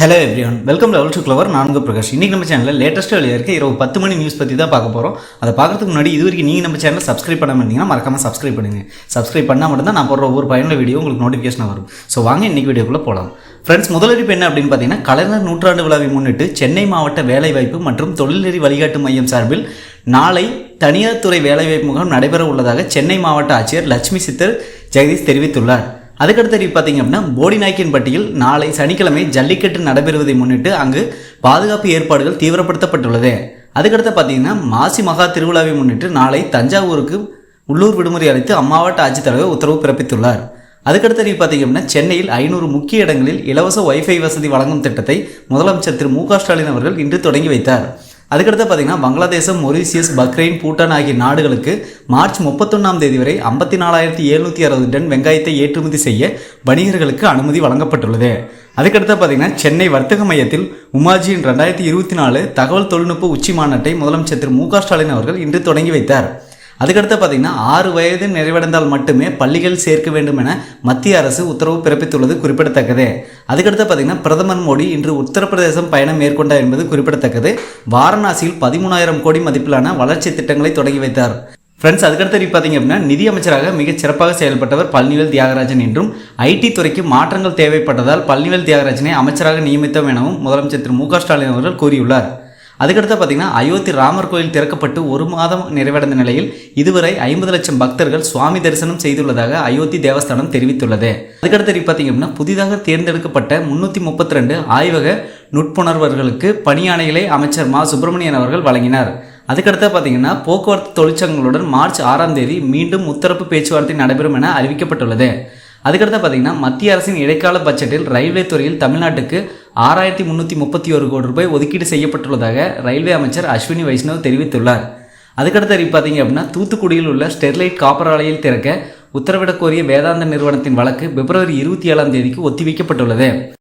Hello everyone welcome level to clever நான்கு பிரகாஷ். இன்றைக்கி நம்ம சேனலில் லேட்டஸ்ட்டாக வெளியே இருக்க இரவு பத்து மணி நியூஸ் பற்றி தான் பார்க்க போகிறோம் அதை பார்க்குறதுக்கு முன்னாடி இது வரைக்கும் நீங்கள் நம்ம சேனலில் சப்ஸ்கிரைப் பண்ணாமல் இருந்தீங்கன்னா மறக்காமல் சப்ஸ்கிரைப் பண்ணுங்கள் சப்ஸ்கிரைப் பண்ணால் மட்டும்தான் நான் போடுற ஒவ்வொரு பயனுள்ள வீடியோ உங்களுக்கு நோட்டிஃபிகேஷன் வரும். ஸோ வாங்க இன்னைக்கு வீடியோக்குள்ளே போகலாம் ஃப்ரெண்ட்ஸ் முதலறிப்பு என்ன அப்படின்னு பார்த்தீங்கன்னா கலைஞர் நூற்றாண்டு விழாவை முன்னிட்டு சென்னை மாவட்ட வேலைவாய்ப்பு மற்றும் தொழிலறி வழிகாட்டு மையம் சார்பில் நாளை தனியார் துறை வேலைவாய்ப்பு முகாம் நடைபெற உள்ளதாக சென்னை மாவட்ட ஆட்சியர் லட்சுமி சித்தர் ஜெகதீஷ் தெரிவித்துள்ளார். அதுக்கடுத்து பார்த்தீங்க அப்படின்னா போடிநாயக்கன்பட்டியில் நாளை சனிக்கிழமை ஜல்லிக்கட்டு நடைபெறுவதை முன்னிட்டு அங்கு பாதுகாப்பு ஏற்பாடுகள் தீவிரப்படுத்தப்பட்டுள்ளது. அதுக்கடுத்து பார்த்தீங்கன்னா மாசி மகா திருவிழாவை முன்னிட்டு நாளை தஞ்சாவூருக்கு உள்ளூர் விடுமுறை அளித்து அம்மாவட்ட ஆட்சித்தலைவர் உத்தரவு பிறப்பித்துள்ளார். அதுக்கடுத்து பார்த்தீங்க அப்படின்னா சென்னையில் ஐநூறு முக்கிய இடங்களில் இலவச வைஃபை வசதி வழங்கும் திட்டத்தை முதலமைச்சர் திரு மு க ஸ்டாலின் அவர்கள் இன்று தொடங்கி வைத்தார். அதுக்கடுத்து பார்த்தீங்கன்னா பங்களாதேசம் மொரிசியஸ் பக்ரைன் பூட்டான் ஆகிய நாடுகளுக்கு மார்ச் முப்பத்தொன்னாம் தேதி வரை ஐம்பத்தி நாலாயிரத்தி எழுநூற்றி அறுபது டன் வெங்காயத்தை ஏற்றுமதி செய்ய வணிகர்களுக்கு அனுமதி வழங்கப்பட்டுள்ளது. அதுக்கடுத்து பார்த்தீங்கன்னா சென்னை வர்த்தக மையத்தில் உமாஜியின் ரெண்டாயிரத்தி இருபத்தி நாலு தகவல் தொழில்நுட்ப உச்சி மாநாட்டை முதலமைச்சர் திரு மு க ஸ்டாலின் அவர்கள் இன்று தொடங்கி வைத்தார். அதுக்கடுத்து பார்த்தீங்கன்னா ஆறு வயது நிறைவடைந்தால் மட்டுமே பள்ளிகள் சேர்க்க வேண்டும் என மத்திய அரசு உத்தரவு பிறப்பித்துள்ளது குறிப்பிடத்தக்கது. அதுக்கடுத்து பார்த்தீங்கன்னா பிரதமர் மோடி இன்று உத்தரப்பிரதேசம் பயணம் மேற்கொண்டார் என்பது குறிப்பிடத்தக்கது. வாரணாசியில் பதிமூணாயிரம் கோடி மதிப்பிலான வளர்ச்சி திட்டங்களை தொடங்கி வைத்தார். ஃப்ரெண்ட்ஸ் அதுக்கடுத்து பார்த்தீங்க அப்படின்னா நிதி அமைச்சராக மிகச் சிறப்பாக செயல்பட்டவர் பழனிவேல் தியாகராஜன் என்றும் ஐடி துறைக்கு மாற்றங்கள் தேவைப்பட்டதால் பழனிவேல் தியாகராஜனை அமைச்சராக நியமித்தோம் எனவும் முதலமைச்சர் திரு மு க ஸ்டாலின் அவர்கள் கூறியுள்ளார். அதுக்கடுத்து பார்த்தீங்கன்னா அயோத்தி ராமர் கோயில் திறக்கப்பட்டு ஒரு மாதம் நிறைவடைந்த நிலையில் இதுவரை ஐம்பது லட்சம் பக்தர்கள் சுவாமி தரிசனம் செய்துள்ளதாக அயோத்தி தேவஸ்தானம் தெரிவித்துள்ளது. அதுக்கடுத்து பார்த்தீங்க அப்படின்னா புதிதாக தேர்ந்தெடுக்கப்பட்ட முன்னூற்றி முப்பத்தி ரெண்டு ஆய்வக நுட்புணர்வர்களுக்கு பணியாணைகளை அமைச்சர் மா. சுப்பிரமணியன் அவர்கள் வழங்கினார். அதுக்கடுத்து பார்த்தீங்கன்னா போக்குவரத்து தொழிற்சங்கங்களுடன் மார்ச் ஆறாம் தேதி மீண்டும் முத்தரப்பு பேச்சுவார்த்தை நடைபெறும் என அறிவிக்கப்பட்டுள்ளது. அதுக்கடுத்து பார்த்தீங்கன்னா மத்திய அரசின் இடைக்கால பட்ஜெட்டில் ரயில்வே துறையில் தமிழ்நாட்டுக்கு ஆறாயிரத்தி முந்நூற்றி முப்பத்தி ஒரு கோடி ரூபாய் ஒதுக்கீடு செய்யப்பட்டுள்ளதாக ரயில்வே அமைச்சர் அஸ்வினி வைஷ்ணவ் தெரிவித்துள்ளார். அதுக்கடுத்து பார்த்தீங்க அப்படின்னா தூத்துக்குடியில் உள்ள ஸ்டெர்லைட் காப்பர் ஆலையில் திறக்க உத்தரவிடக் கோரிய வேதாந்த நிறுவனத்தின் வழக்கு பிப்ரவரி இருபத்தி ஏழாம் தேதிக்கு ஒத்திவைக்கப்பட்டுள்ளது.